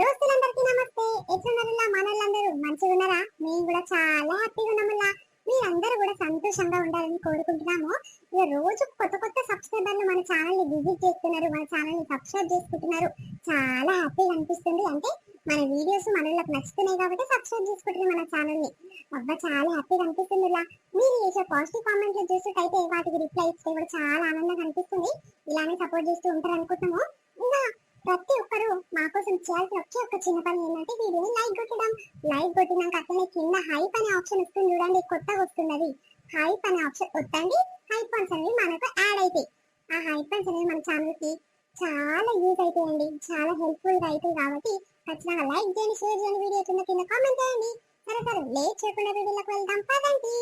దోస్తులందరికీ నమస్తే. ఎట్లున్నారులా మనోళ్ళందరూ? మంచిగా ఉన్నారా మేము కూడా చాలా హ్యాపీగా ఉన్నామల్లా మీరందరూ కూడా సంతోషంగా ఉండాలని కోరుకుంటున్నాము. ఇక రోజు కొత్త కొత్త సబ్స్క్రైబర్లు మన ఛానల్ని విజిట్ చేస్తున్నారు మన ఛానల్ని సబ్స్క్రైబ్ చేసుకుంటున్నారు. చాలా హ్యాపీగా అనిపిస్తుంది. అంటే మన వీడియోస్ మనలకు నచ్చుతున్నాయి కాబట్టి సబ్స్క్రైబ్ చేసుకుంటున్నారు మన ఛానల్ని అబ్బా చాలా హ్యాపీగా అనిపిస్తుంది ఇలా మీరు చేసే పాజిటివ్ కామెంట్లు చూసినట్టయితే వాటికి రిప్లై ఇస్తే కూడా చాలా ఆనందంగా అనిపిస్తుంది. ఇలానే సపోర్ట్ చేస్తూ ఉంటారు అనుకుంటున్నాము ఇంకా ప్రతి ఒక్కరు మా కోసం చేయాల్సిన ఒకే ఒక్క చిన్న పని ఏంటంటే వీడియోని లైక్ కొట్టడం. లైక్ కొట్టినాక అట్లనే కింద హైప్ అనే ఆప్షన్ వస్తుంది చూడండి కొత్తగా వస్తున్నది. హైప్ అనే ఆప్షన్ కొట్టండి హైప్ పాయింట్స్ అనేవి మనకు యాడ్ అవుతాయి ఆ హైప్ ఫన్స్ అనేవి మన ఛానల్కి చాలా యూజ్ అవుతాయండి చాలా హెల్ప్ఫుల్గా అవుతాయి కాబట్టి ఖచ్చితంగా లైక్ చేయండి షేర్ చేయండి వీడియో కింద కింద కామెంట్ చేయండి. సరే సరే లేట్ చేయకుండా వీడియోకి వెళ్దాం. పదండి.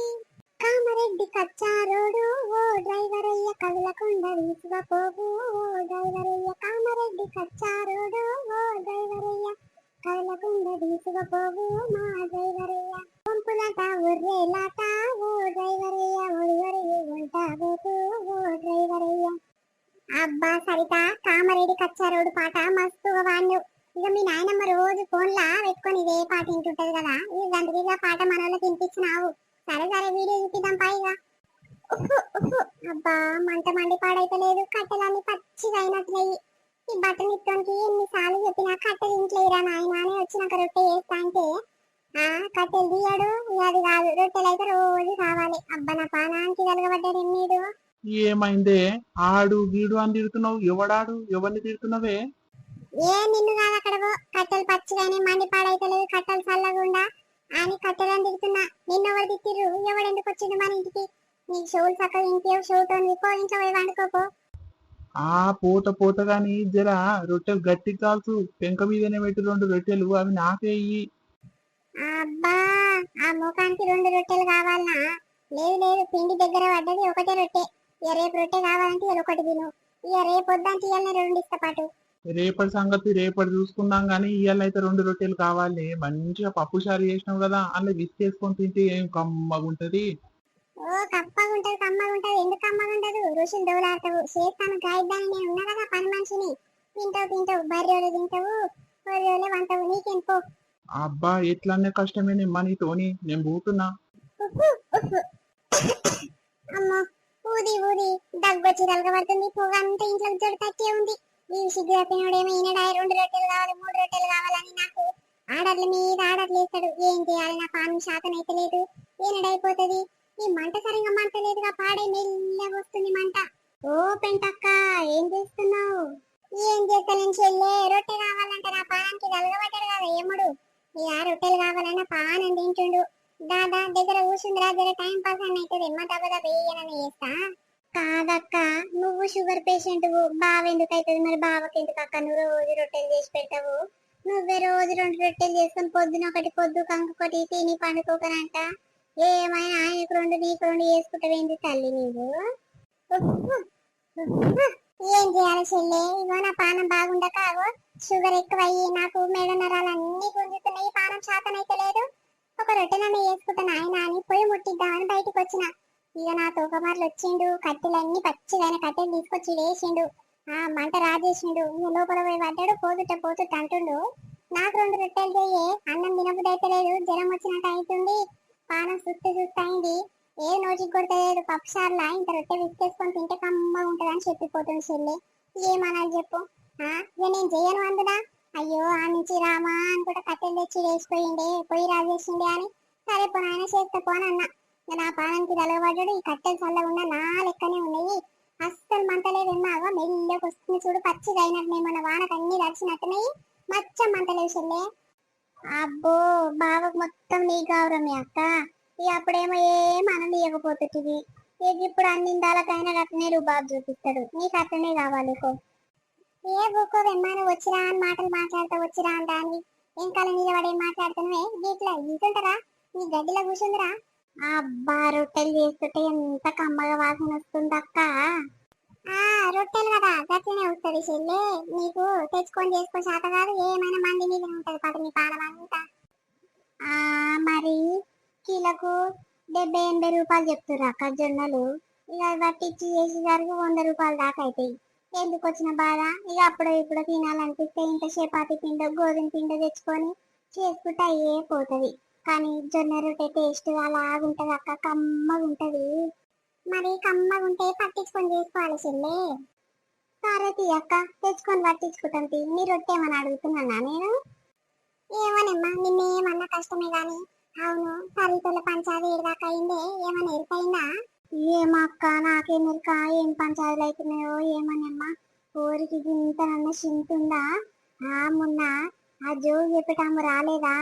కామరెడ్డి కచ్చారోడు ఓ డ్రైవర్ అయ్య కవులకొండ వీసుగా పోవు ఓ డ్రైవర్ అయ్య కామరెడ్డి కచ్చారోడు ఓ డ్రైవర్ అయ్య కవులకొండ వీసుగా పోవు మా డ్రైవర్ అయ్య పంపులట ఉర్రేలాట ఓ డ్రైవర్ అయ్య ఒడివరి ఉంటాబోకు ఓ డ్రైవర్ అయ్య అబ్బా సరిత కామరెడ్డి కచ్చారోడు పాట మస్తు వాణ్ణు. ఇక మీ నాయనమ్మ రోజు ఫోన్లా పెట్టుకొని ఇదే పాట వింటుంటది కదా. ఈ అందుకే పాట మన వాళ్ళకి వినిపించినావు. సరే సరే వీడియో చూపిద్దాం పైగా. అబ్బా మంట మండి పాడైతలేదు కట్టెలన్నీ పచ్చిగా అయినట్లయి. ఈ బట్టలు ఇత్తోనికి ఎన్నిసార్లు చెప్పినా కట్టెలు ఇంట్లేరా నాయన అని వచ్చినాక రొట్టె చేస్తా అంటే ఆ కట్టెలు తీయడు అది కాదు రొట్టెలు అయితే రోజు కావాలి. అబ్బా నా పానానికి వెలగబడ్డాడు ఎన్నీడు. ఏమైందే? ఆడు గీడు అని తిడుతున్నావు ఎవడాడు ఎవరిని తిడుతున్నావే? ఏ నిన్ను కాదు అక్కడ. కట్టెలు పచ్చిగానే మండి పాడైతలేదు కట్టెలు చల్లగుండా. అని కట్టెలని తిడుతున్నా. నిన్ను ఎవరు తిట్టిర్రు? ఎవడు ఎందుకు వచ్చిండు మన ఇంటికి? నీకు షోలు చక్కగా ఇంకేం షోతో పో ఇంట్లో పోయి వండుకోపో ఆ పోత పోత గాని జర రొట్టెలు గట్టి కాల్సు పెంక మీదనే పెట్టి రెండు రొట్టెలు అవి నాకే ఇయ్యి. అబ్బా ఆ ముఖానికి రెండు రొట్టెలు కావాలనా? లేదు లేదు పిండి దగ్గర పడ్డది ఒకటే రొట్టె. ఇక రేపు రొట్టె కావాలంటే ఒకటి తిను. ఇక రేపు వద్దంటే ఇవాళ రెండు ఇస్తా పాటు. రేపటి సంగతి రేపటి చూసుకుందాం గాని ఇవాళ అయితే రెండు రొట్టెలు కావాలి. మంచిగా పప్పు చారు చేసినావు కదా అందులో విసికేసుకొని తింటే ఏం కమ్మగుంటది? ఓ కప్పగా ఉంటది కమ్మగా ఉంటది ఎందుకు కమ్మగా ఉండదు రుచులు దోలాడతావు. చేస్తాను గాయద్దాన్ని నేను ఉన్నా కదా పని మనిషిని. తింటావు తింటావు. బర్రెలు తింటావు బర్రెలు వంటావు నీకేం పో. అబ్బా ఎట్లనే కష్టమే మనీతోని నేను పోతున్నా. అమ్మో ఊది ఊది. దగ్గొచ్చి తలగబడుతుంది. పొగ అంతా ఇంట్లో జోడు తట్టే ఉంది. ఈ సిగ్గు తప్పినోడేమో ఈనాడు రెండు రొట్టెలు కావాలి మూడు రొట్టెలు కావాలని నాకు ఆర్డర్ల మీద ఆర్డర్లు ఇస్తాడు ఏం చేయాలి? నాకు ఆమె శాతం అయితే లేదు. ఏనాడైపోతుంది ఈ మంట సరిగా మంట లేదుగా పాడే మెల్లగా వస్తుంది మంట. ఓ పెంటక్క ఏం చేస్తున్నావు? ఏం చేస్తాను చెల్లే? రొట్టె కావాలంటే నా పానానికి తలగబడ్డాడు కదా ఏముడు ఇక రొట్టెలు కావాలన్న పానం తింటుండు. దాదా దగ్గర కూర్చుందిరా జర టైం పాస్ అని అవుతుంది ఎమ్మ దెబ్బ దెబ్బ వేయనని చేస్తా కాదక్క నువ్వు షుగర్ పేషెంట్ బావ ఎందుకు అవుతుంది మరి? బావకి ఎందుకు అక్క నువ్వు రోజు రొట్టెలు చేసి పెడతావు. నువ్వే రోజు రెండు రొట్టెలు చేసుకొని పొద్దున ఒకటి పొద్దు కంకొకటి తిని పండుకోకనంట. ఏమైనా ఆయనకు రెండు నీకు రెండు చేసుకుంటావేంటి తల్లి నీవు? ఏం చేయాలి చెల్లె? ఇగో నా పానం బాగుండక అగో షుగర్ ఎక్కువయ్యి నాకు మెడ నరాలన్నీ గుంజుతున్నాయి. పానం శాతనైతే లేదు ఒక రొట్టెనన్న వేసుకుంటాను ఆయన అని పొయ్యి ముట్టిద్దామని బయటకు వచ్చిన ఇక నా తోకమార్లు వచ్చిండు కట్టెలన్నీ పచ్చిదైన కట్టెలు తీసుకొచ్చి వేసిండు. ఆ మంట రాజేసిండు. ఇక లోపల పోయి పడ్డాడు పోతుట పోతుట అంటుండు. నాకు రెండు రొట్టెలు చేయి అన్నం తినబుద్ధి అయితే లేదు జ్వరం వచ్చినట్టు అవుతుంది పానం సుత్తు సుస్తు అయింది. ఏ నోటికి కొడతలేదు పప్పుసార్లా ఇంత రొట్టె విసికేసుకొని తింటే కమ్మగా ఉంటుందని చెప్పిపోతుంది చెల్లి. ఏమనాలి చెప్పు? ఆ? ఇక నేను చేయను అందునా అయ్యో ఆ నుంచి రామా అనుకుంటా కట్టెలు తెచ్చి వేసిపోయిండే పోయి రాజేసిండే అని. సరే పోనాయన చేస్తే పోనన్నా నా పానానికి తలగబడ్డాడు ఈ కట్టెలు చల్లకుండా నా లెక్కనే ఉన్నాయి. అస్సలు మంటలేదు ఎన్నాగో మెల్లగా వస్తుంది చూడు. పచ్చిగా అయినట్టు మన వానకు అన్ని దడిచినట్టున్నాయి మచ్చ మంటలేదు చెల్లె. అబ్బో బావకు మొత్తం నీ గౌరవం అక్క. ఇక అప్పుడేమో ఏం అనలు ఇవ్వకపోతుంది ఇక ఇప్పుడు అన్ని ఇందాలకైనా అట్లనే రూబాబు చూపిస్తాడు. నీకు అట్లనే కావాలి ఏ బుక్కో వెమ్మాను వచ్చిరా అని మాటలు మాట్లాడతా వచ్చిరా అని దాన్ని వెనకాల నిలబడి ఏం మాట్లాడుతున్నావే గీట్లా ఇంటుంటారా నీ గడ్డిలో కూర్చుందిరా? అబ్బా రొట్టెలు చేస్తుంటే ఎంత కమ్మగా వాసన వస్తుంది అక్క ఆ రొట్టెలు కదా గట్లనే వస్తుంది చెల్లి. నీకు తెచ్చుకొని చేసుకో శాత కాదు ఏమైనా మంది మీద ఉంటది పది నీ పానం ఆ మరి కిలోకు డెబ్బై ఎనభై రూపాయలు చెప్తుర్రు అక్క జొన్నలు. ఇక పట్టించి చేసేసరికి వంద రూపాయలు దాకా అవుతాయి ఎందుకు వచ్చిన బాధ? ఇక అప్పుడు ఇప్పుడు తినాలనిపిస్తే ఇంత చపాతి పిండో గోధుమ పిండో తెచ్చుకొని చేసుకుంటే అయ్యే పోతుంది. కానీ జొన్న రొట్టె టేస్ట్ అలా ఉంటుంది అక్క కమ్మగా ఉంటది మరి కమ్మగా ఉంటే పట్టించుకొని చేసుకోవాలి చెల్లే. సరే తీ అక్క తెచ్చుకొని పట్టించుకుంటాం తీ. నీ రొట్టె ఏమని అడుగుతున్నానా నేను? ఏమోనమ్మా నిన్నేమన్నా కష్టమే కానీ అవును సరితల పంచాది ఏడాక అయిందే ఏమన్నా ఎరికైందా ఏమక్క నాకేం ఎరుక ఏం పంచాదులు అవుతున్నాయో ఏమనమ్మా. ఊరికి ఇంతనన్న చింతుందా? ఆ మొన్న ఆ జో చెప్పటాము రాలేదా?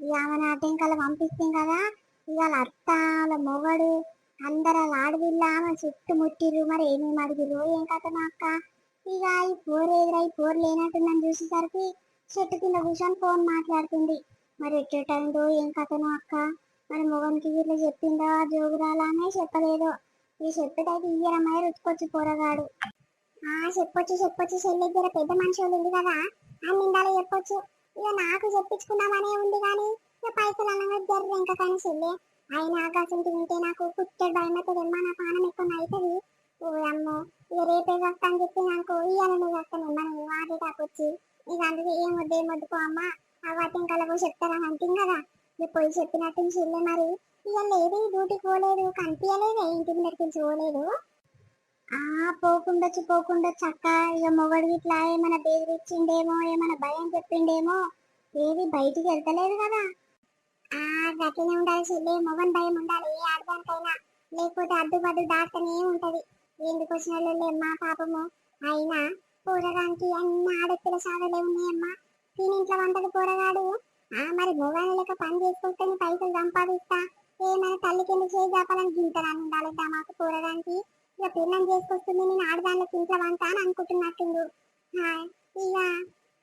ఆమె నాటెంకల పంపిస్తాం కదా. ఇవాళ అత్త వాళ్ళ మొగడు అందరు వాళ్ళ ఆడవిల్ల ఆమె చుట్టుముట్టిర్రు మరి ఏమేమి అడిగిర్రు ఏం కథనో అక్క? ఇక ఈ పోరు ఎదురై పోరు లేనట్టుందని చూసేసరికి చెట్టు కింద కూర్చొని ఫోన్ మాట్లాడుతుంది. మరి ఎట్టేటందో ఏం కథనో అక్క? మరి మొగనికి ఇట్లా చెప్పిందో జోగురాలానే చెప్పలేదు. ఈ చెప్పేటైతే ఇయ్యరమ్మాయి రుచుకొచ్చి పోరగాడు. ఆ చెప్పొచ్చు చెప్పొచ్చు. చెల్లి దగ్గర పెద్ద మనిషి వాళ్ళు ఉంది కదా. అని నిండాలి చెప్పొచ్చు. ఇక నాకు చెప్పించుకుందామనే ఉంది కానీ ఇక పైసలు అనగా జర్ర ఇంకా కానీ చెల్లి. ఆయన ఆకాశం వింటే నాకు కుట్టెడు భయం అవుతుంది నా పానం ఎక్కువ అవుతుంది ఓ అమ్మో ఇక రేపే వస్తా అని చెప్పి నాకు ఇయ్యాలని వస్తాను. మనం వాటి వచ్చి. ఇక అందుకే ఏం వద్దు ఏం వద్దుకో అమ్మ. ఆ వాటి ఇంకా చెప్తారా అంటుంది కదా. నువ్వు పోయి చెప్పినట్టు చెల్లె మరి. ఇక లేదు డ్యూటీకి పోలేదు కనిపించలేదు ఇంటి ముందరికి పోలేదు. ఆ పోకుండొచ్చు పోకుండొచ్చు అక్క ఇక మొగడు ఇట్లా ఏమైనా బెదిరిచ్చిండేమో ఏమైనా భయం చెప్పిండేమో ఏది బయటికి వెళ్తలేదు కదా. ఆ గట్లనే ఉండాలి చెల్లి మొగన్ భయం ఉండాలి ఏ ఆడదానికైనా. లేకపోతే అడ్డుపడ్డు దాటనే ఉంటది. ఎందుకు వచ్చిన వాళ్ళేమ్మా పాపము. అయినా కూరగానికి అన్ని ఆడపిల్ల సాధలే ఉన్నాయమ్మా. తినింట్లో వంటలు కూరగాడు ఆ మరి మొగాని లేక పని చేసుకుంటే పైసలు సంపాదిస్తా. ఏమైనా తల్లి కింద చేయి చాపాలని గింతరాని ఉండాలి మాకు కూరగానికి ఇక పిల్లని చేసుకొస్తుంది నేను ఆడదానికి ఇంట్లో వంట అని అనుకుంటున్నట్టుండు. హాయ్ ఇక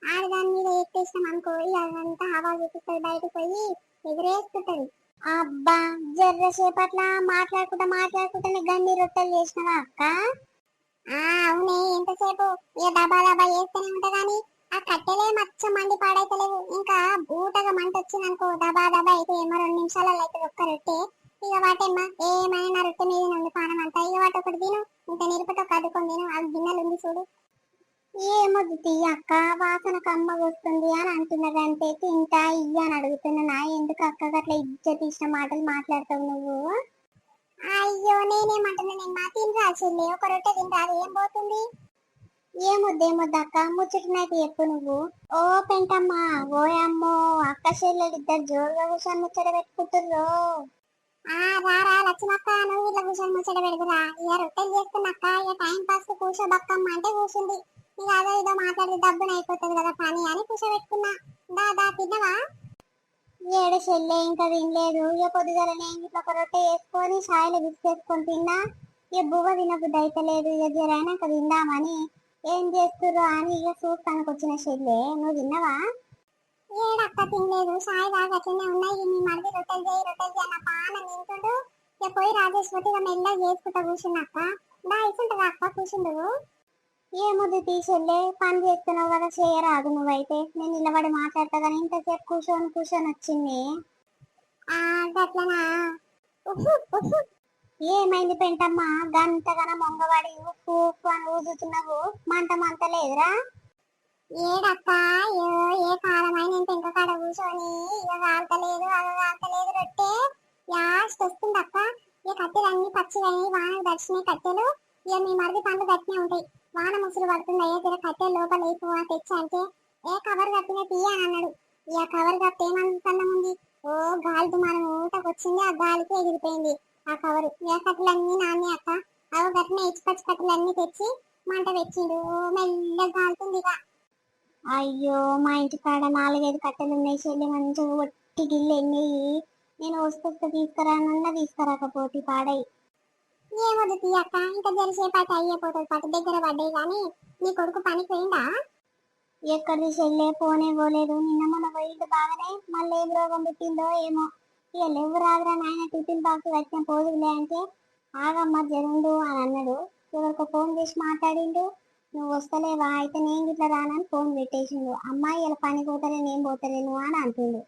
ఆడదాని మీద ఎత్తేసినాం అనుకో ఇక అదంతా హవా చూపిస్తుంది బయటకు పోయి ఎగిరేస్తుంటది. అబ్బా జర్ర సేపట్ల మాట్లాడుకుంటా మాట్లాడుకుంటానే గన్ని రొట్టెలు చేసినవా అక్క? ఆ అవునే ఎంతసేపు ఇక డబా డబా చేస్తూనే ఉంటా కానీ ఆ కట్టెలే మచ్చ మండి పాడైతలేవు. ఇంకా బూటగా మంట వచ్చింది అనుకో దబా దబా అయితే ఏమో రెండు నిమిషాలలో అయితే ఒక్క రొట్టె. ఇక వాటేమ్మా? ఏమైనా రొట్టె మీద నుండి పానం అంతా. ఇక వాటి ఒకటి తిను. ఇంత నిరుపతో కదుకొని తిను. ఆ గిన్నెలు ఉంది చూడు. ఏమో తీ అక్క వాసన కమ్మ వస్తుంది అని అంటున్నదంటే తింటా ఇయ్య అని అడుగుతున్నా. ఎందుకు అక్క అట్లా ఇజ్జ తీసిన మాటలు మాట్లాడతావు నువ్వు? అయ్యో నేనేమంటున్నానమ్మా తినరా చెల్లి. ఒక రొట్టె తింటా అది ఏం పోతుంది? ఏమొద్దేమొద్దు అక్క. ముచ్చటినైతే చెప్పు నువ్వు. ఓ పెంటమ్మా. ఓ అమ్మో అక్క చెల్లెలు ఇద్దరు జోరుగా కూర్చొని ముచ్చట పెట్టుకుంటుర్రు. రారా లక్ష్మక్క నువ్వు ఇట్లా కూర్చొని ముచ్చట పెడుతురా ఇక రొట్టెలు చేస్తున్నక్క ఇక టైం పాస్ కూర్చోబక్కమ్మ అంటే కూర్చుంది. ఇక అదో ఇదో మాట్లాడి డబ్బున అయిపోతుంది కదా పని అని కూర్చోబెట్టుకున్నా. దా దా తిన్నవా? ఏడు చెల్లె ఇంకా తినలేదు. ఇక పొద్దుగల నేను ఇట్లా ఒక రొట్టె వేసుకొని షాయిలో బిస్కేసుకొని తిన్నా. ఇక బువ్వ తినబుద్ధి అయితే లేదు ఇక జరైనాక తిందామని ఏం చేస్తుర్రు అని ఇక చూస్తానికి వచ్చిన చెల్లె. నువ్వు తిన్నవా? ఏడక్క తినలేదు. సాయి దాకా ఉన్నాయి. మీ మరిది రొట్టెలు చేయి రొట్టెలు చేయి అన్న పాన నింటుండు ఇక పోయి రాజేశ్వరి ఇక మెల్లగా చేసుకుంటా కూర్చున్నాక బా ఇస్తుంటదా అక్క కూర్చుండు. ఏముంది తీసెళ్ళే పని చేస్తున్నావు కదా చేయరాదు నువ్వైతే. నేను నిలబడి మాట్లాడతా కానీ ఇంతసేపు కూర్చొని కూర్చొని వచ్చింది. ఆ గట్లనా? ఏమైంది పెంటమ్మా? గంతగానో మొంగవాడి ఉప్పు ఉప్పు అని ఊదుతున్నావు. మంట మంట లేదురా? ఏడప్పా? ఏ ఏ కాలమైన నేను పెంక కాడ కూర్చొని ఇక కాల్తలేదు అవి కాల్తలేదు రొట్టె. లాస్ట్ వస్తుంది అక్క ఇక కట్టెలు అన్ని వాన వానకు కట్టెలు. ఇక మీ మరిది పండ్లు గట్టినే ఉంటాయి. వాన ముసురు పడుతుంది? అయ్యే తీర కట్టెలు లోపల వేపు తెచ్చి అంటే ఏ కవర్ కట్టిన తీయ అని అన్నాడు. ఇక కవర్ కట్టి ఏమనుకున్నాం ఉంది ఓ గాలి దుమారం ఊటకు వచ్చింది ఆ గాలికి ఎగిరిపోయింది ఆ కవర్. ఏ కట్టెలన్నీ నాన్నే అక్క. అవి కట్టిన ఇచ్చి పచ్చి కట్టెలన్నీ తెచ్చి మంట తెచ్చిండు ఓ మెల్లగా గాలుతుంది ఇక. అయ్యో మా ఇంటి కాడ నాలుగైదు కట్టెలు ఉన్నాయి చెల్లి మంచిగా ఒట్టి గిల్లు ఎన్ని నేను వస్తే తీసుకురానన్నా తీసుకురాకపోతే పాడై. ఏమొద్దు తీయక్క ఇంకా జరిసేపు అయితే అయ్యిపోతుంది. పట్టు దగ్గర పడ్డాయి కానీ నీ కొడుకు పనికి పోయిందా ఎక్కడిది చెల్లే? పోనే పోలేదు. నిన్న మొన్న పోయిండు బాగానే మళ్ళీ ఏం రోగం పుట్టిందో ఏమో. ఇక లేవు రాదురా నాయన టిఫిన్ బాక్స్ వచ్చిన పోదులే అంటే ఆగమ్మ జరుండు అని అన్నాడు. ఎవరికో ఫోన్ చేసి మాట్లాడిండు. నువ్వు వస్తలేవా? అయితే నేను ఇట్లా రానని ఫోన్ పెట్టేసిండు. అమ్మాయి ఇలా పని పోతలే నేను పోతలేను అని అంటుండు.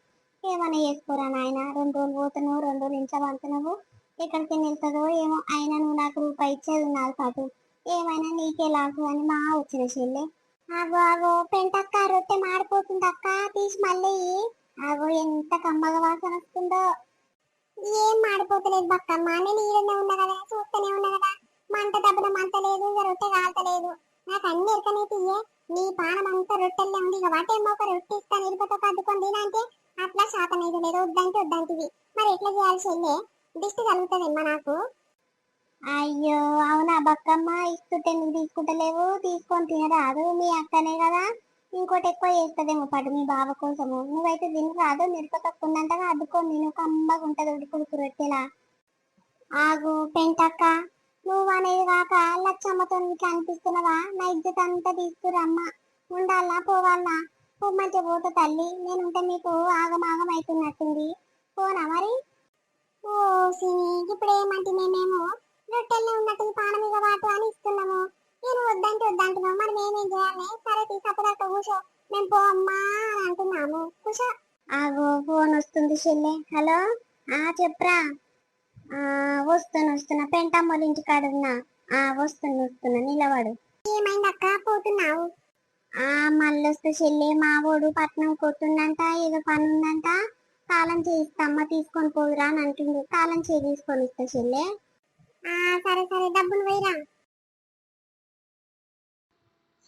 ఏమైనా చేసుకోరా నాయన? రెండు రోజులు పోతున్నావు రెండు రోజులు ఇంట్లో పంతున్నావు ఎక్కడికి వెళ్తుందో ఏమో. అయినా నువ్వు నాకు రూపాయి ఇచ్చేది నాలుగు పాటు ఏమైనా నీకే లాగు అని మా వచ్చిన చెల్లె. ఆగో ఆగో పెంటక్క రొట్టె మాడిపోతుంది అక్క. తీసి మళ్ళీ. ఆగో ఎంత కమ్మగా వాసన వస్తుందో. ఏం మాడిపోతలేదు బక్కమ్మ. నేను ఈడనే ఉన్నా కదా చూస్తూనే ఉన్నా కదా. మంట దబ్బన మంట లేదు రొట్టె కాల్తలేదు. నాకు అన్ని ఇరకనైతే నీ పానం అంతా రొట్టెల్లే ఉంది. ఇక వాటేమో ఒక రొట్టె ఇస్తాను ఇరుపతో కద్దుకొని అంటే అట్లా శాతం అయితే లేదు. వద్దంటే వద్దంటివి. మరి ఎట్లా చేయాలి చెల్లె? దిష్టి కలుగుతుందమ్మా నాకు. అయ్యో అవునా బక్కమ్మ? ఇస్తుంటే నువ్వు తీసుకుంటలేవు. తీసుకొని తినరాదు. మీ అక్కనే కదా. ఇంకోటి ఎక్కువ చేస్తుందేమో పడు మీ బావ కోసము. నువ్వైతే తినరాదు. రాదు తక్కువందంటగా అద్దుకొని నేను కమ్మగా ఉంటది ఉడుకుడుకు రొట్టెలా. ఆగు పెంటక్క. నువ్వు అనేది కాక లచ్చమ్మతో నీకు అనిపిస్తున్నవా నా అంతా తీసుకురమ్మ ఉండాలా? పోవాలా పొమ్మంటే పోతా తల్లి. నేనుంటే మీకు ఆగమాగం అవుతున్నట్టుంది పోనా మరి? ఓ సిని ఇప్పుడు ఏమంటే మేమేమో రొట్టెల్లో ఉన్నట్టు పానం మీద వాటు అని ఇస్తున్నాము. నేను వద్దంటే వద్దంటున్నావు. మరి మేమేం చేయాలి? సరే తీసుకపోదాకా కూర్చో మేము పో అమ్మా అని అంటున్నాము. కూర్చో ఆగో ఫోన్ వస్తుంది చెల్లె. హలో? ఆ చెప్పరా. వస్తున్నా వస్తున్నా. పెంటమ్మోళ్ళ ఇంటి కాడ ఉన్నా ఆ వస్తున్నా వస్తున్నా. నిలబడు. ఏమైంది అక్క పోతున్నావు. ఆ మళ్ళొస్తే చెల్లె మావోడు పట్నం కొట్టుండంట ఏదో పని ఉందంట తాళం చేయిస్తామ్మ తీసుకొని పోదురా అని అంటుండు. తాళం చేయి తీసుకొని ఇస్తా చెల్లె. ఆ సరే సరే. డబ్బులు వేయరా.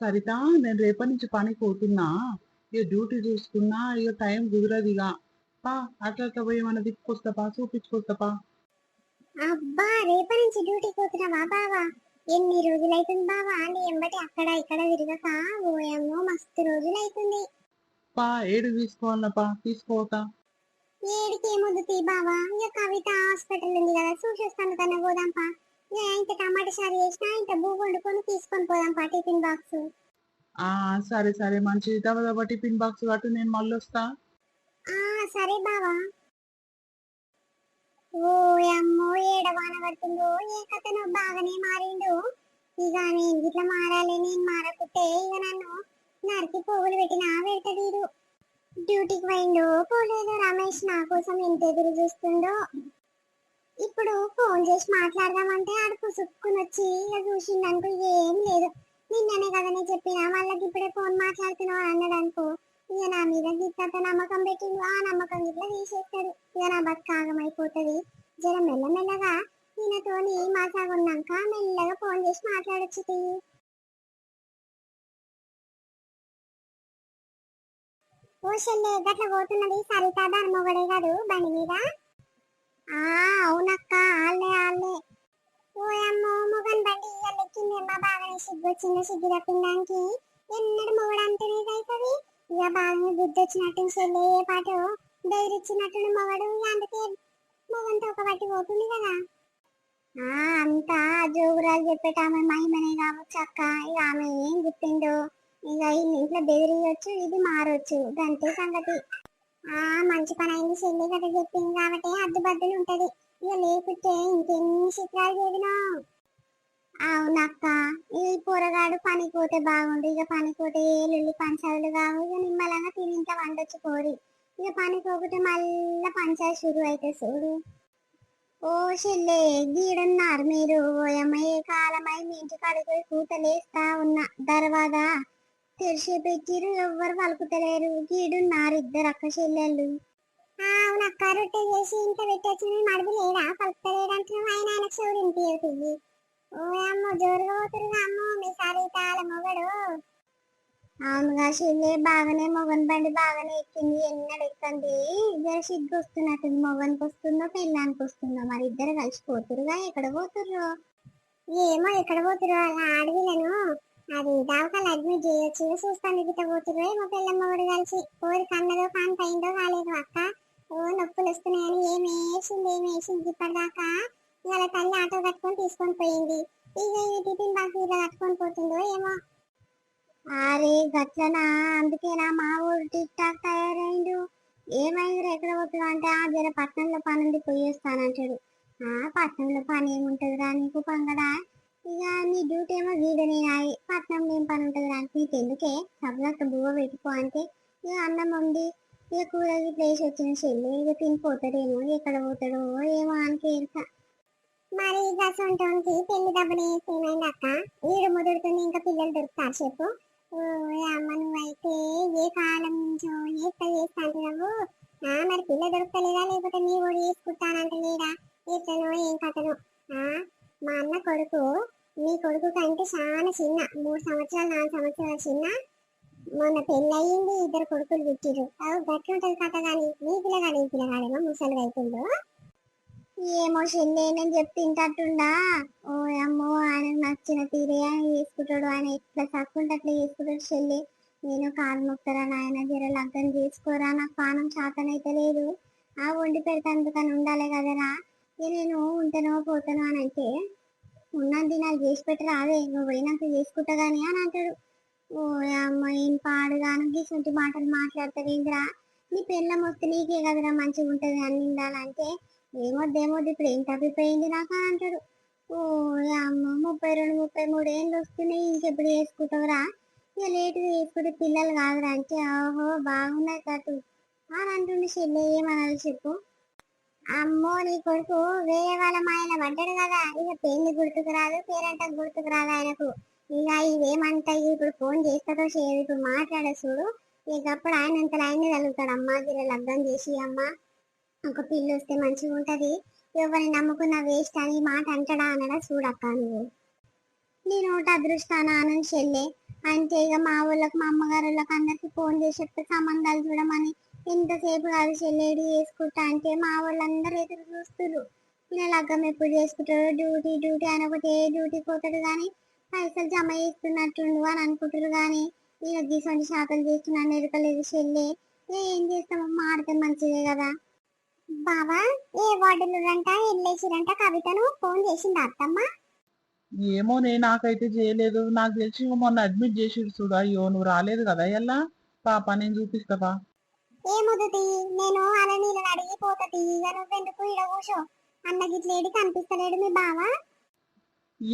సరిత నేను రేపటి నుంచి పని పోతున్నా ఇక డ్యూటీ చూసుకున్నా ఇక టైం కుదరదు ఇక పా అట్లా అట్లా పోయి ఏమన్నా తిప్పుకొస్తాపా చూపించుకొస్తాపా. అబ్బా రేపటి నుంచి డ్యూటీకి పోతున్నావా బావా? ఎన్ని రోజులైతుంది బావా? అని ఎంబటి అక్కడ ఇక్కడ తిరగక ఓయమ్మో మస్తు రోజులైతుంది. పా ఏడు తీసుకోవాలపా తీసుకోవతా ఏడికి ఏమొద్దు తీ బావా? ఇక కవిత హాస్పిటల్ ఉంది కదా చూసేస్తాను కన్నా పోదాంపా ఇక ఇంత టమాటా సారి చేసినా ఇంత బూ వండుకొని తీసుకొని పోదాంపా టిఫిన్ బాక్స్. ఆ సరే సరే మంచి దబ దబ టిఫిన్ బాక్స్ కట్టు నేను మళ్ళీ వస్తా. ఆ సరే బావా. ఓ అమ్మో ఏ కథను బాగానే మారిండు ఇక నేను ఇట్లా మారాలి నేను మారకుంటే ఇక నన్ను నరికి పోగులు పెట్టినా పెడతడీడు డ్యూటీకి పోయిండు పోలేదు రమేష్ నా కోసం ఎంత ఎదురు చూస్తుండో ఇప్పుడు ఫోన్ చేసి మాట్లాడదామంటే ఆడు పుసుక్కుని వచ్చి ఇక చూసిండు అనుకో ఏం లేదు. నిన్ననే కదా నేను చెప్పిన వాళ్ళకి ఇప్పుడే ఫోన్ మాట్లాడుతున్నావు అన్నాడు అనుకో ఇక నా మీద గిత్త నమ్మకం పెట్టిండు. ఆ నమ్మకం ఇట్లా తీసేస్తాడు. ఇక నా బతుక ఆగమైపోతుంది. జర మెల్లమెల్లగా ఈయనతోని మాట్లాడుకున్నాక? మెల్లగా ఫోన్ చేసి మాట్లాడొచ్చు ఓ షెల్లే గట్ల పోతున్నది సరిత ధర్మగడే కాదు బండి మీద? ఆ అవునక్క ఆళ్ళే ఆళ్ళే ఓ అమ్మో మొగన్ బండి ఇయ్యలెక్కింది అమ్మ బాగానే సిగ్గు వచ్చిందో సిగ్గు తప్పిందానికి ఎన్నడు మొగడు అంటేనే అవుతుంది ఇక బాగా బుద్ధి వచ్చినట్టు చెల్లె ఏ పాటో? బెదిరిచ్చినట్టు మొగడు అందుకే మొగంతో ఒక పట్టి పోతుంది కదా? అంతా జోగురాలు చెప్పేట ఆమె మహిమనే కావచ్చు అక్క. ఇక ఆమె ఏం చెప్పిందో? ఇక ఈ ఇంట్లో బెదిరియొచ్చు ఇది మారొచ్చు. అంతే సంగతి. ఆ మంచి పని అయింది చెల్లి కథ చెప్పింది కాబట్టి అద్దుబద్దులు ఉంటది. ఇక లేకుంటే ఇంకెన్ని చిత్రాలు చేదినా? అవునక్క ఈ పొరగాడు పనికి పోతే బాగుండు. ఇక పనికి పోతే ఏళ్ళు పంచాలు కావు. ఇక నిమ్మలంగా తిని ఇంకా వండొచ్చు కోరి ఇక పనికి పోతే మళ్ళా పంచాలు షురు అయితే చూడు. ఓ చెల్లె గీడున్నారు మీరు. ఓయమ్మ ఏ కాలమై మీ ఇంటి కాడికి పోయి కూతలేస్తా ఉన్నా. దర్వాదా తెరిచి పెట్టిరు ఎవ్వరు పలుకుతలేరు. గీడున్నారు ఇద్దరు అక్క చెల్లెళ్ళు. అవునక్క రొట్టె చేసి ఇంత పెట్టొచ్చిన మడుపు లేడా? పలుకుతలేడు అంటున్నావు. ఆయన ఆయన చెవుడు ఇంటి ఓ అమ్మో జోరుగా పోతురుగా అమ్మో మీ సరితాల మొగడు. అవునుగా చెల్లె బాగానే మొగన్ బండి బాగానే ఎక్కింది. ఎన్నడు ఎక్కంది ఇద్దరు సిగ్గు వస్తున్నట్టుంది. మొగన్కి వస్తుందో పెళ్ళానికి వస్తుందో. మరి ఇద్దరు కలిసి పోతురుగా ఎక్కడ పోతుర్రు? ఏమో ఎక్కడ పోతురు అలా అడవిలను. అది దావకాలు అడ్మిట్ చేయొచ్చు. చూస్తాను గిట్ట పోతురు ఏమో పిల్ల మొగడు కలిసి. కోరి కన్నదో కాని పైందో కాలేదు అక్క. ఓ నొప్పులు వస్తున్నాయని ఏం వేసింది ఏం వేసింది ఇప్పటిదాకా? ఇవాళ తల్లి ఆటో కట్టుకొని తీసుకొని పోయింది. ఇక ఈ టిఫిన్ బాక్స్ ఇలా కట్టుకొని పోతుందో ఏమో. అరే గట్లనా? అందుకేనా మా ఊరు టిక్ టాక్ తయారైండు. ఏమైంది ఎక్కడ పోతున్నా అంటే ఆ జర పట్నంలో పని ఉంది పోయేస్తానంటాడు. ఆ పట్నంలో పని ఏముంటది రా నీకు పంగడా? ఇక నీ డ్యూటీ ఏమో వీడనే పట్టణంలో ఏం పని ఉంటుందిరా రా నీకు ఎందుకే సబ్లక్క బువ్వ పెట్టుకో అంటే ఇక అన్నం ఉంది ఇక కూరకి ప్లేస్ వచ్చిన చెల్లి. ఇక తినిపోతాడేమో ఎక్కడ పోతాడో ఏమో అని తెలుసా మరి గసంటోనికి పెళ్ళి డబ్బులు ఏమైంది అక్క? వీడు ముదురుతుంది ఇంకా పిల్లలు దొరుకుతారు చెప్పు. అమ్మ నువ్వైతే ఏ కాలం నుంచో చేస్తా చేస్తా అంటున్నావు? మరి పిల్ల దొరకలేదా లేకపోతే నీ ఓడి వేసుకుంటానంట లేడా ఎట్లనో ఏం కథనో? మా అన్న కొడుకు నీ కొడుకు కంటే చాలా చిన్న మూడు సంవత్సరాలు నాలుగు సంవత్సరాల చిన్న. మొన్న పెళ్ళయింది ఇద్దరు కొడుకులు పుట్టిరు అవి గట్టి ఉంటుంది కథ కానీ నీ పిల్లగాడు ఈ పిల్లగాడేమో ముసలి అవుతుందో ఏమో చెల్లి నేను చెప్తే ఇంటట్టుండా ఓ అమ్మో ఆయన నచ్చిన తీరే చేసుకుంటాడు. ఆయన ఎట్లా తక్కుంటే అట్లా చేసుకుంటాడు చెల్లి. నేను కాలు మొక్కరా నాయన? జర లగ్గం చేసుకోరా? నాకు పానం శాతనైతే లేదు. ఆ వండి పెడతాందుకని ఉండాలి కదరా. నేను ఉంటానో పోతానో అని అంటే ఉన్నది నాకు చేసి పెట్టరా అదే నువ్వు పోయినాక చేసుకుంటా గానీ అని అంటాడు. ఓ అమ్మ ఏం పాడుగాను ఇటువంటి మాటలు మాట్లాడతావేంద్రా? నీ పెళ్ళం వస్తే నీకే కదరా మంచిగా ఉంటుంది అని ఉండాలంటే. ఏమొద్దు ఏమొద్దు ఇప్పుడు ఏం తప్పిపోయింది నాకు అని అంటాడు. ఓ అమ్మ ముప్పై రెండు ముప్పై మూడు ఏళ్ళు వస్తున్నాయి ఇంకెప్పుడు వేసుకుంటావురా ఇక లేటుగా వేసుకుంటే పిల్లలు కాదురా అంటే ఓహో బాగున్నాయి కట్టు అని అంటుండే చెల్లె ఏమనాలి చెప్పు? అమ్మో నీ కొడుకు వేరే వాళ్ళ మాయన పడ్డాడు కదా ఇక పెళ్ళి గుర్తుకు రాదు పేరంట గుర్తుకు రాదు ఆయనకు. ఇక ఇవేమంటాయి ఇప్పుడు ఫోన్ చేస్తాడో చేయదు ఇప్పుడు మాట్లాడే చూడు. ఇకప్పుడు ఆయన అంత ఆయన కలుగుతాడు అమ్మ గిర లగ్గం చేసి అమ్మ. ఒక పిల్లి వస్తే మంచిగా ఉంటది. ఎవరిని నమ్ముకున్న వేస్ట్ అని మాట అంటాడా అనడా చూడక్క నువ్వు. నీ నోట అదృష్టాన ఆనంద్ చెల్లె? అంటే ఇక మా ఊళ్ళకి మా అమ్మగారు వాళ్ళకి అందరికి ఫోన్ చేసి చెప్తే సంబంధాలు చూడమని ఎంతసేపు కాదు చెల్లెడు చేసుకుంటా అంటే మా వాళ్ళందరూ ఎదురు చూస్తున్నారు ఇలా లగ్గం ఎప్పుడు చేసుకుంటారు డ్యూటీ డ్యూటీ అని ఒకటి ఏ డ్యూటీ పోతాడు కానీ పైసలు జమ చేస్తున్నట్టుండు అని అనుకుంటారు కానీ ఇక గీసొంటి శాతలు చేస్తున్నాను ఎరకలేదు చెల్లె. ఏం చేస్తామో మాడితే మంచిదే కదా. బావా ఏ వార్డులురంట ఎల్లేసిరంట కవితను ఫోన్ చేసిందా అత్తమ్మ? ఏమో నేను నాకైతే చేయలేదు. నాకు తెలిసి మొన్న అడ్మిట్ చేసిరు చూడు. అయ్యో నువ్వు రాలేదు కదా ఎలా పాప నేను చూపిస్తావా ఏముదుతి నేను అలా నీళ్ళని అడిగి పోతది ఇక నువ్వెందుకు ఈడ కూర్చో? అన్న గిట్లేడి కనిపిస్తలేడు మీ బావ?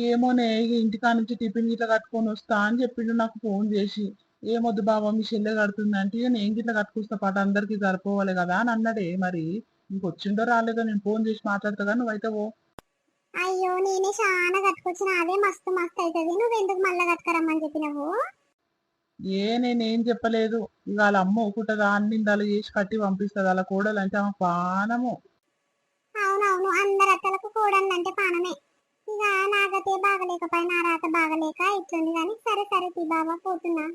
ఏమోనే ఇక ఇంటికా నుంచి టిఫిన్ గిట్లా కట్టుకొని వస్తా అని చెప్పిండు. నాకు ఫోన్ చేసి ఏమొద్దు బాబా మీ చెల్లె కడుతుంది అంటే నేను గిట్లా కట్టుకొస్తా పాట అందరికి సరిపోవాలి కదా అని అన్నాడే మరి. ఇంకొచ్చిండో రాలేదో నేను ఫోన్ చేసి మాట్లాడతా కానీ నువ్వైతే ఓ అయ్యో నేనే చాలా కట్టుకొచ్చిన. అదే మస్తు మస్తు అవుతుంది నువ్వెందుకు మళ్ళా కట్టుకరమ్మని చెప్పినవు? ఏ నేనేం చెప్పలేదు. ఇక వాళ్ళ అమ్మ ఒకుంటదా అన్నిందాలు చేసి కట్టి పంపిస్తుంది. అలా కోడలు అంటే ఆమె పానము. అవునవును. అందరు అత్తలకు కూడలంటే పానమే. ఇక నాగతే బాగలేకపోయినా నా రాత బాగలేక ఇట్లుంది కానీ సరే సరే తీ బాబా పోతున్నా.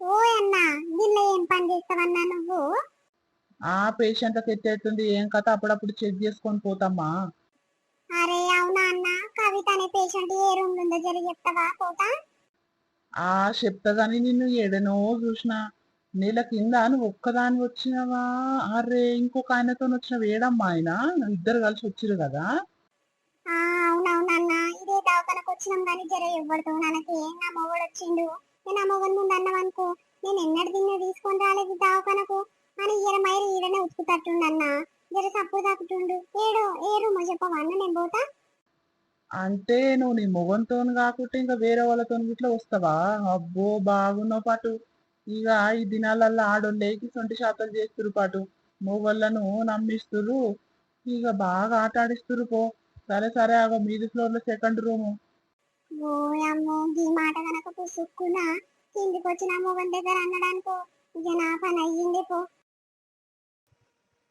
ఓ అన్నా దీనిలో ఏం పని చేస్తావన్నా నువ్వు? ఆ పేషెంట్లకు ఎట్టేస్తుంది ఏం కథ? అప్పుడప్పుడు చెక్ చేసుకొని పోతామ్మా. అరే అవునా అన్న? కవిత అనే పేషెంట్ ఏ రూమ్ ఉందో జరిగి చెప్తావా? పోతా? ఆ చెప్తా గాని నిన్ను ఎడనో చూసిన. నెల కింద నువ్వు ఒక్కదాని వచ్చినవా? అరే ఇంకొక ఆయనతో వచ్చిన వేడమ్మా ఆయన? ఇద్దరు కలిసి వచ్చిరు కదా? ఆ అవునవునన్న ఇదే దవాఖానకు వచ్చినాం కానీ జర ఇవ్వడుతూ మనకి నా మొగడు వచ్చిండు? నేను ఆ మొగన్ ముందు అన్నాం అనుకో నేను ఎన్నడు తిన్న తీసుకొని రాలేదు దవాఖానకు అని ఈయన మైరు ఈడనే ఉతుకుతట్టుండన్న జర సప్పు తప్పుతుండు ఏడో ఏడు చెప్పవా? అన్న నేను పోతా? అంటే నువ్వు నీ మొగంతో కాకుంటే ఇంకా వేరే వాళ్ళతో ఇట్లా వస్తావా? అబ్బో బాగున్నావు పాటు. ఇక ఈ దినాలల్లో ఆడోళ్ళేకి సొంటి శాతాలు చేస్తురు పాటు. మొగళ్ళను నమ్మిస్తురు ఇక బాగా ఆట ఆడిస్తురు పో. సరే సరే అగో మీది ఫ్లోర్లో సెకండ్ రూము. ఓ అమ్మో ఈ మాట గనక పుసుక్కున్నా కిందికి వచ్చిన మొగన్ దగ్గర అన్నడానికో ఇక నా పని అయ్యింది పో.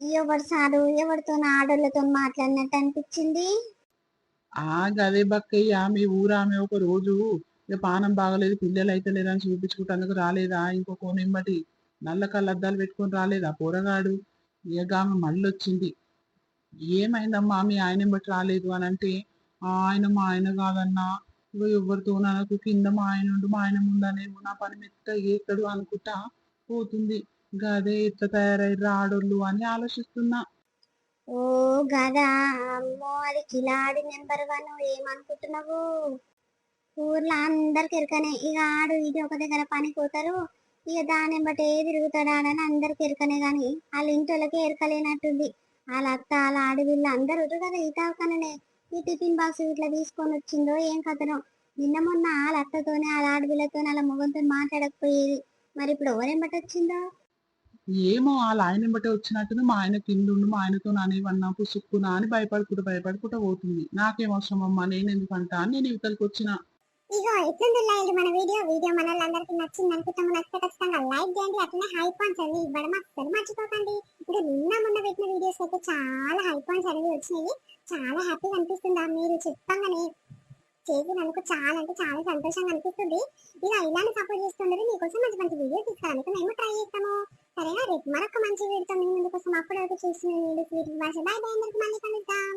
ఎవరు సారు? ఎవరితో ఆడోళ్ళతో మాట్లాడినట్టు అనిపించింది? ఆ గదే బక్కయ్య మీ ఊరామె ఒక రోజు పానం బాగలేదు పిల్లలు అయితే లేదని చూపించుకుంటానికి రాలేదా? ఇంకో నిమ్మటి నల్ల కళ్ళద్దాలు పెట్టుకొని రాలేదా? పోరగాడు ఇక ఆమె మళ్ళీ వచ్చింది ఏమైందమ్మా? మీ ఆయన బట్టి రాలేదు అని అంటే ఆయన మా ఆయన కాదన్నా. ఇక ఎవరితో నాకు కింద మా ఆయన ఉండు మా ఆయన ముందనే నా పని మెత్త ఎక్కడు అనుకుంటా పోతుంది. గదే ఎట్లా తయారై రాడోళ్ళు అని ఆలోచిస్తున్నా. ఓ గదా అమ్మో అది కిలాడి నెంబర్ వన్ ఏమనుకుంటున్నావు? ఊర్లో అందరికి ఎరకనే. ఇక ఆడు ఇది ఒక దగ్గర పని పోతారు. ఇక దాని బట్టి ఏ తిరుగుతాడు అందరికి ఎరకనే గాని వాళ్ళ ఇంటి వాళ్ళకి ఎరకలేనట్టుంది. వాళ్ళ అత్త వాళ్ళ ఆడవిళ్ళు అందరూ కదా ఈ ఈ టిఫిన్ బాక్స్ ఇట్లా తీసుకొని వచ్చిందో ఏం కథనో. నిన్న మొన్న వాళ్ళ అత్తతోనే వాళ్ళ ఆడవిళ్ళతో వాళ్ళ మొగంతో మాట్లాడకపోయేది. మరి ఇప్పుడు ఎవరేం బట్టి వచ్చిందో? ఏమో వాళ్ళ ఆయన బట్టే వచ్చినట్టుంది మా ఆయన కిందుండు మా ఆయనతో నానేవన్నా పుసుక్కునా అని భయపడుకుంటూ భయపడుకుంటూ పోతుంది. నాకేం అవసరం అమ్మా నేను ఎందుకంటా అని నేను ఇవతలకి వచ్చిన. ఇగో ఎట్లుంది లైవ్ మన వీడియో. వీడియో మన నచ్చింది అనుకుంటాము నచ్చితే ఖచ్చితంగా లైక్ చేయండి అట్లనే హై పాయింట్స్ అన్ని ఇవ్వడం అస్సలు మర్చిపోకండి. ఇంకా నిన్న మొన్న పెట్టిన వీడియోస్ అయితే చాలా హై పాయింట్స్ అనేవి వచ్చినాయి. చాలా హ్యాపీగా అనిపిస్తుంది మీరు చెప్పంగానే. చేసినందుకు చాలా అంటే చాలా సంతోషంగా అనిపిస్తుంది. ఇలా ఇలానే సపోర్ట్ చేస్తుండదు మీకోసం మంచి మంచి వీడియో తీసుకోవడానికి. మేము ట్రై చేస్తాము. సరేనా? రేపు మరొక మంచి వీడియోతో మీ ముందుకోసం అప్పుడు వరకు చూసిన వీడియోస్ వీటికి భాష బాయ్ బాయ్ అందరికి మళ్ళీ కలుద్దాం.